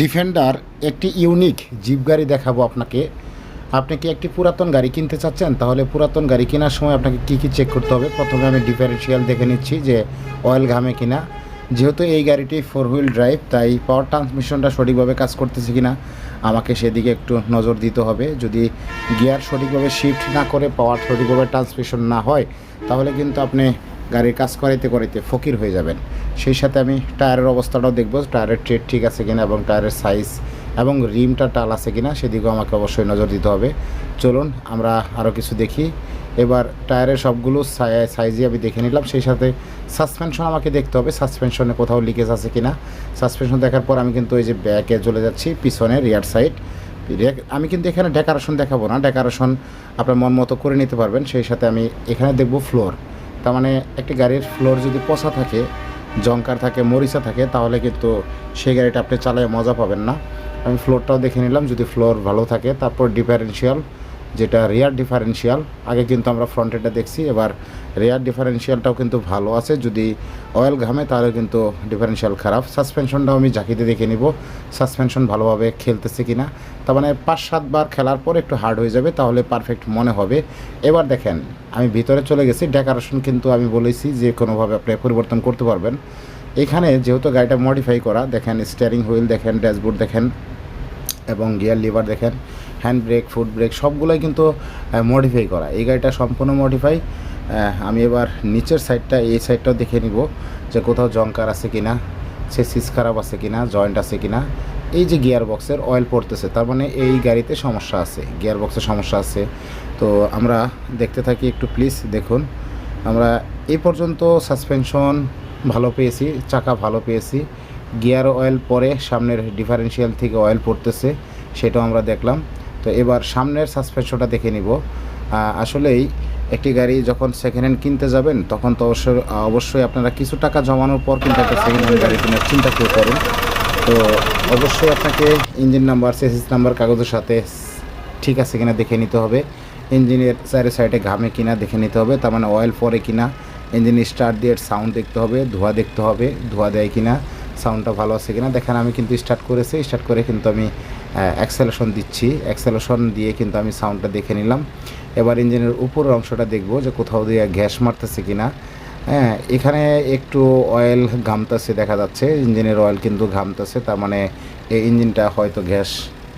Defender, একটি unique zip গাড়ি দেখাবো আপনাকে। আপনি কি একটি পুরাতন গাড়ি কিনতে চাচ্ছেন? তাহলে পুরাতন গাড়ি কেনার সময় আপনাকে কী কী চেক করতে হবে? প্রথমে আমি ডিফারেন্সিয়াল দেখে নিচ্ছি যে অয়েল ঘামে কিনা। যেহেতু এই গাড়িটি ফোর হুইল ড্রাইভ তাই পাওয়ার ট্রান্সমিশনটা সঠিকভাবে কাজ করতেছে কিনা, আমাকে সেদিকে একটু নজর দিতে হবে। যদি গিয়ার সঠিকভাবে শিফট না করে পাওয়ার সঠিকভাবে ট্রান্সমিশন না হয়, তাহলে কিন্তু আপনি গাড়ির কাজ করাইতে করাইতে ফকির হয়ে যাবেন। সেই সাথে আমি টায়ারের অবস্থাটাও দেখব, টায়ারের ট্রেড ঠিক আছে কিনা এবং টায়ারের সাইজ এবং রিমটা টাল আছে কিনা সেদিকেও আমাকে অবশ্যই নজর দিতে হবে। চলুন, আমরা আরও কিছু দেখি। এবার টায়ারের সবগুলো সাইজই আমি দেখে নিলাম। সেই সাথে সাসপেনশন আমাকে দেখতে হবে। সাসপেনশনে কোথাও লিকেজ আছে কিনা? সাসপেনশন দেখার পর আমি কিন্তু ওই যে ব্যাকে চলে যাচ্ছি পিছনে রিয়ার সাইড আমি কিন্তু এখানে ডেকারেশন দেখাবো না। ডেকারেশন আপনার মন মতো করে নিতে পারবেন। সেই সাথে আমি এখানে দেখব ফ্লোর তার মানে একটি গাড়ির ফ্লোর যদি পচা থাকে জঙ্কার থাকে, মরিচা থাকে, তাহলে কিন্তু সেই গাড়িটা আপনি চালায় মজা পাবেন না। আমি ফ্লোরটাও দেখে নিলাম, যদি ফ্লোর ভালো থাকে, তারপর ডিফারেন্সিয়াল যেটা রেয়ার ডিফারেন্সিয়াল আগে কিন্তু আমরা ফ্রন্টেরটা দেখছি, এবার রেয়ার ডিফারেন্সিয়ালটাও কিন্তু ভালো আছে। যদি অয়েল ঘামে, তাহলে কিন্তু ডিফারেন্সিয়াল খারাপ। সাসপেনশনটাও আমি ঝাঁকিতে দেখে নিব সাসপেনশন ভালোভাবে খেলতেছে কিনা। তার মানে পাঁচ সাতবার খেলার পর একটু হার্ড হয়ে যাবে, তাহলে পারফেক্ট মনে হবে। এবার দেখেন, আমি ভিতরে চলে গেছি ডেকারেশন কিন্তু আমি বলেছি যে কোনোভাবে আপনি পরিবর্তন করতে পারবেন। এখানে যেহেতু গাড়িটা মডিফাই করা, দেখেন স্টিয়ারিং হুইল দেখেন ড্যাশবোর্ড দেখেন, এবং গিয়ার লিভার দেখেন হ্যান্ড ব্রেক ফুট ব্রেক সবগুলোই কিন্তু মডিফাই করা। এই গাড়িটা সম্পূর্ণ মডিফাই আমি এবার নিচের সাইডটা এই সাইডটাও দেখে নিব যে কোথাও জঙ্কার আছে কিনা সে সিস খারাপ আছে কি না জয়েন্ট আছে কি না এই যে গিয়ার বক্সের অয়েল পড়তেছে, তার মানে এই গাড়িতে সমস্যা আছে গিয়ার বক্সের সমস্যা আছে। তো আমরা দেখতে থাকি একটু প্লিজ দেখুন। আমরা এই পর্যন্ত সাসপেনশন ভালো পেয়েছি, চাকা ভালো পেয়েছি। গিয়ার অয়েল পরে সামনের ডিফারেন্সিয়াল থেকে অয়েল পড়তেছে, সেটাও আমরা দেখলাম। তো এবার সামনের সাসপেনশনটা দেখে নিব। আসলেই একটি গাড়ি যখন সেকেন্ড হ্যান্ড কিনতে যাবেন, তখন তো অবশ্যই অবশ্যই আপনারা কিছু টাকা জমানোর পর কিন্তু একটা সেকেন্ড হ্যান্ড গাড়ি কেনার চিন্তা কেউ করুন। তো অবশ্যই আপনাকে ইঞ্জিন নাম্বার সেসিস নাম্বার কাগজের সাথে ঠিক আছে কিনা দেখে নিতে হবে। ইঞ্জিনের চারি সাইডে ঘামে কিনা দেখে নিতে হবে। তার মানে অয়েল পরে কিনা ইঞ্জিন স্টার্ট দিয়ে সাউন্ড দেখতে হবে, ধোয়া দেখতে হবে, ধোয়া দেয় কিনা সাউন্ডটা ভালো আছে কিনা। দেখেন, আমি কিন্তু স্টার্ট করেছি। স্টার্ট করে কিন্তু আমি অ্যাক্সেলেশন দিচ্ছি। অ্যাক্সেলেশন দিয়ে কিন্তু আমি সাউন্ডটা দেখে নিলাম। এবার ইঞ্জিনের উপরের অংশটা দেখব যে কোথাও দিয়ে গ্যাস মারতেছে কিনা। হ্যাঁ এখানে একটু অয়েল ঘামতেছে দেখা যাচ্ছে। ইঞ্জিনের অয়েল কিন্তু ঘামতেছে, তার মানে এই ইঞ্জিনটা হয়তো গ্যাস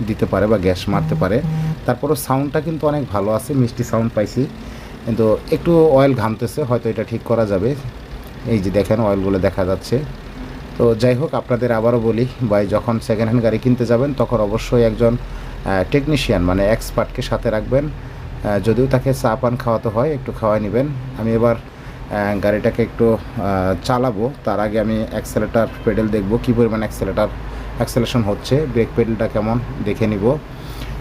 দিতে পারে বা গ্যাস মারতে পারে। তারপরও সাউন্ডটা কিন্তু অনেক ভালো আছে, মিষ্টি সাউন্ড পাইছি। কিন্তু একটু অয়েল ঘামতেছে, হয়তো এটা ঠিক করা যাবে। এই যে দেখেন অয়েলগুলো দেখা যাচ্ছে। তো যাই হোক, আপনাদের আবারও বলি, ভাই, যখন সেকেন্ড হ্যান্ড গাড়ি কিনতে যাবেন, তখন অবশ্যই একজন টেকনিশিয়ান মানে এক্সপার্টকে সাথে রাখবেন। যদিও তাকে চা পান খাওয়াতে হয়, একটু খাওয়াই নেবেন। আমি এবার গাড়িটাকে একটু চালাবো। তার আগে আমি অ্যাক্সেলেটার পেডেল দেখব, কী পরিমাণ অ্যাক্সেলেটার অ্যাক্সেলেশন হচ্ছে ব্রেক পেডেলটা কেমন, দেখে নিব।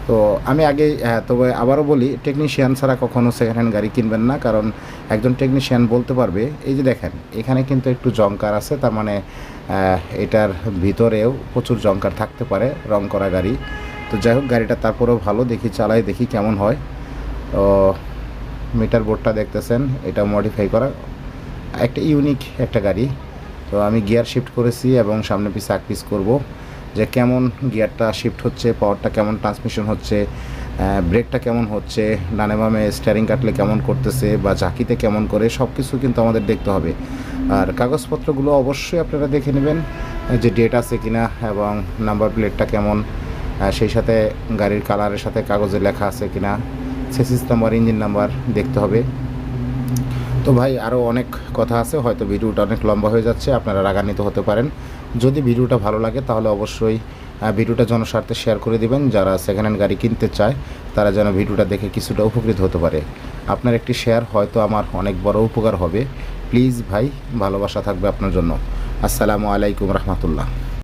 তো আমি আগে তবে আবারও বলি টেকনিশিয়ান ছাড়া কখনও সেকেন্ড হ্যান্ড গাড়ি কিনবেন না, কারণ একজন টেকনিশিয়ান বলতে পারবে, এই যে দেখেন, এখানে কিন্তু একটু জঙ্কার আছে, তার মানে এটার ভিতরেও প্রচুর জঙ্কার থাকতে পারে রং করা গাড়ি। তো যাই হোক, গাড়িটা তারপরেও ভালো, দেখি চালাই, দেখি কেমন হয়। তো মিটার বোর্ডটা দেখতেছেন এটা মডিফাই করা। একটা ইউনিক একটা গাড়ি। তো আমি গিয়ার শিফট করেছি এবং সামনে পিছে এক পিস করব। যে কেমন গিয়ারটা শিফট হচ্ছে পাওয়ারটা কেমন ট্রান্সমিশন হচ্ছে ব্রেকটা কেমন হচ্ছে, ডানে বামে স্টিয়ারিং কাটলে কেমন করতেছে বা ঝাঁকিতে কেমন করে সব কিছু কিন্তু আমাদের দেখতে হবে। আর কাগজপত্রগুলো অবশ্যই আপনারা দেখে নেবেন যে ডেট আছে কিনা এবং নাম্বার প্লেটটা কেমন সেই সাথে গাড়ির কালারের সাথে কাগজে লেখা আছে কি কিনা সেসিস নাম্বার ইঞ্জিন নাম্বার দেখতে হবে। তো ভাই আরও অনেক কথা আছে, হয়তো ভিডিওটা অনেক লম্বা হয়ে যাচ্ছে, আপনারা রাগান্বিত হতে পারেন। যদি ভিডিওটা ভালো লাগে তাহলে অবশ্যই ভিডিওটা জনস্বার্থে শেয়ার করে দিবেন। যারা সেকেন্ড হ্যান্ড গাড়ি কিনতে চায়, তারা যেন ভিডিওটা দেখে কিছুটা উপকৃত হতে পারে। আপনার একটি শেয়ার হয়তো আমার অনেক বড় উপকার হবে। প্লিজ ভাই, ভালোবাসা থাকবে আপনার জন্য। আসসালামু আলাইকুম রহমতুল্লাহ।